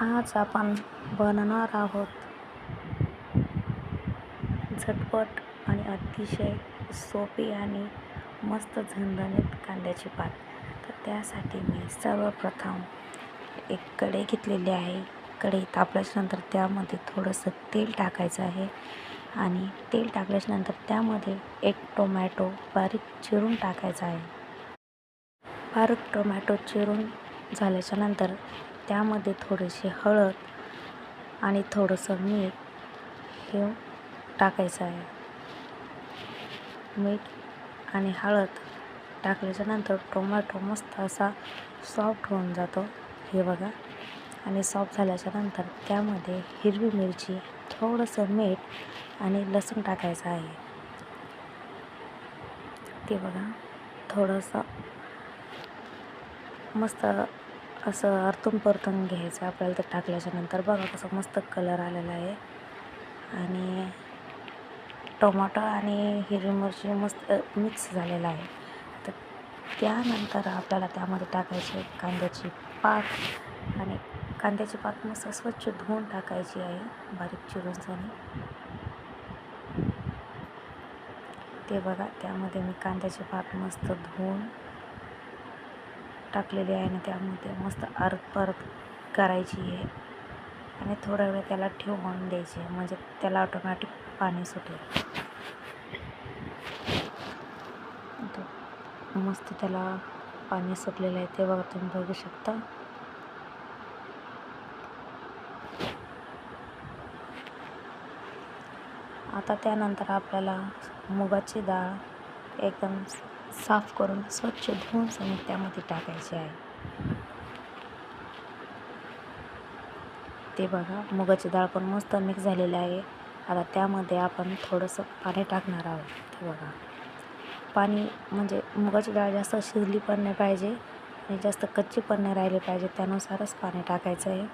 आज आपण बनवणार आहोत. झटपट आणि अतिशय सोपी आणि मस्त झणझणीत कांद्याची पात. तर त्यासाठी मी सर्वप्रथम एक कढई घेतलेली आहे. कढई तापल्याच्यानंतर त्यामध्ये थोडंसं तेल टाकायचं आहे आणि तेल टाकल्याच्यानंतर त्यामध्ये एक टोमॅटो बारीक चिरून टाकायचा आहे. बारीक टोमॅटो चिरून झाल्याच्यानंतर त्यामध्ये थोडीशी हळद आणि थोडंसं मीठ हे टाकायचं आहे. मीठ आणि हळद टाकल्याच्यानंतर टोमॅटो मस्त असा सॉफ्ट होऊन जातो. हे बघा. आणि सॉफ्ट झाल्याच्यानंतर त्यामध्ये हिरवी मिरची थोडंसं मीठ आणि लसूण टाकायचं आहे. ते बघा. थोडंसं मस्त असं आरतून परतून घ्यायचं. आपल्याला ते टाकल्याच्यानंतर बघा कसं मस्त कलर आलेला आहे. आणि टोमॅटो आणि हिरवी मिरची मस्त मिक्स झालेला आहे. तर त्यानंतर आपल्याला त्यामध्ये टाकायची कांद्याची पात आणि कांद्याची पात मस्त स्वच्छ धुवून टाकायची आहे बारीक चिरून ते बघा त्यामध्ये मी कांद्याची पात मस्त धुवून टाकलेली आहे आणि त्यामध्ये मस्त अर्ध परत करायची आहे. आणि थोडा वेळ त्याला ठेवून आहे. म्हणजे त्याला ऑटोमॅटिक पाणी सुटेल. मस्त त्याला पाणी सुटलेलं आहे. ते बघा तुम्ही बघू शकता. आता त्यानंतर आपल्याला मुगाची डाळ एकदम साफ करून स्वच्छ धुवून सनी त्यामध्ये टाकायचे आहे. ते बघा मुगाची डाळ पण मस्त मिक्स झालेली आहे. आता त्यामध्ये आपण थोडंसं पाणी टाकणार आहोत. ते बघा. पाणी म्हणजे मुगाची डाळ जास्त शिजली पण नाही पाहिजे आणि जास्त कच्ची पण नाही राहिली पाहिजे त्यानुसारच पाणी टाकायचं आहे.